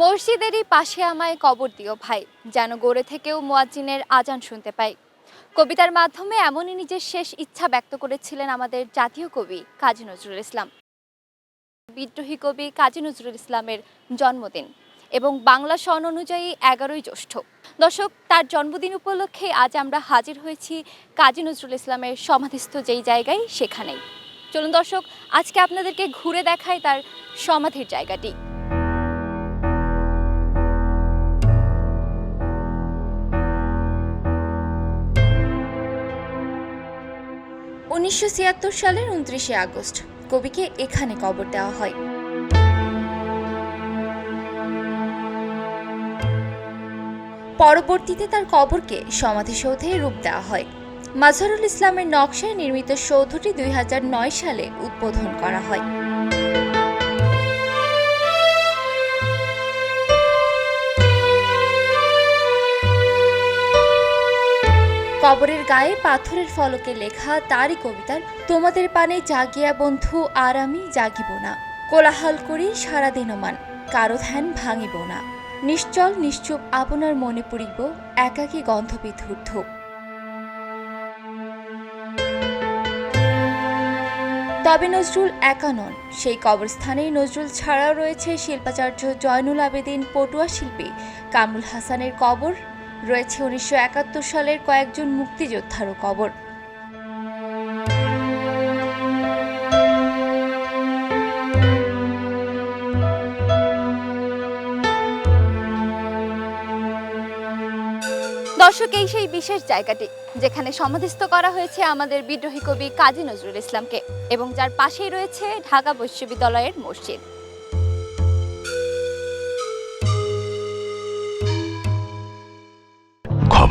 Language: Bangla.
মসজিদেরই পাশে আমায় কবর দিও ভাই, যেন গড়ে থেকেও মুয়াজ্জিনের আজান শুনতে পাই। কবিতার মাধ্যমে এমনই নিজের শেষ ইচ্ছা ব্যক্ত করেছিলেন আমাদের জাতীয় কবি কাজী নজরুল ইসলাম। বিদ্রোহী কবি কাজী নজরুল ইসলামের জন্মদিন এবং বাংলা সন অনুযায়ী এগারোই জ্যৈষ্ঠ। দর্শক, তার জন্মদিন উপলক্ষে আজ আমরা হাজির হয়েছি কাজী নজরুল ইসলামের সমাধিস্থ যেই জায়গায় সেখানেই। চলুন দর্শক, আজকে আপনাদেরকে ঘুরে দেখাই তার সমাধির জায়গাটি। উনিশশো ছিয়াত্তর সালের উনত্রিশে আগস্ট। কবিকে এখানে কবর দেওয়া হয়। পরবর্তীতে তার কবরকে সমাধিসৌধে রূপ দেওয়া হয়। মাজহারুল ইসলামের নকশায় নির্মিত সৌধটি দুই হাজার নয় সালে উদ্বোধন করা হয়। কবরের গায়ে পাথরের ফলকে লেখা তারই কবিতার তোমাদের পানে জাগিয়া বন্ধু, আর আমি জাগিব না। কোলাহল করি সারাদিন মান, কারও ধ্যান ভাঙিব না। নিশ্চল, নিশ্চুপ আপনার মনে পড়িব, একাকী গন্ধবিধুর ধূপ তবে নজরুল একা নন, সেই কবরস্থানেই নজরুল ছাড়াও রয়েছে শিল্পাচার্য জয়নুল আবেদিন পটুয়া শিল্পী, কামরুল হাসানের কবর রয়েছে উনিশশো একাত্তর সালের কয়েকজন মুক্তিযোদ্ধারও কবর। দর্শক, এই সেই বিশেষ জায়গাটি, যেখানে সমাধিস্থ করা হয়েছে আমাদের বিদ্রোহী কবি কাজী নজরুল ইসলামকে এবং যার পাশেই রয়েছে ঢাকা বিশ্ববিদ্যালয়ের মসজিদ।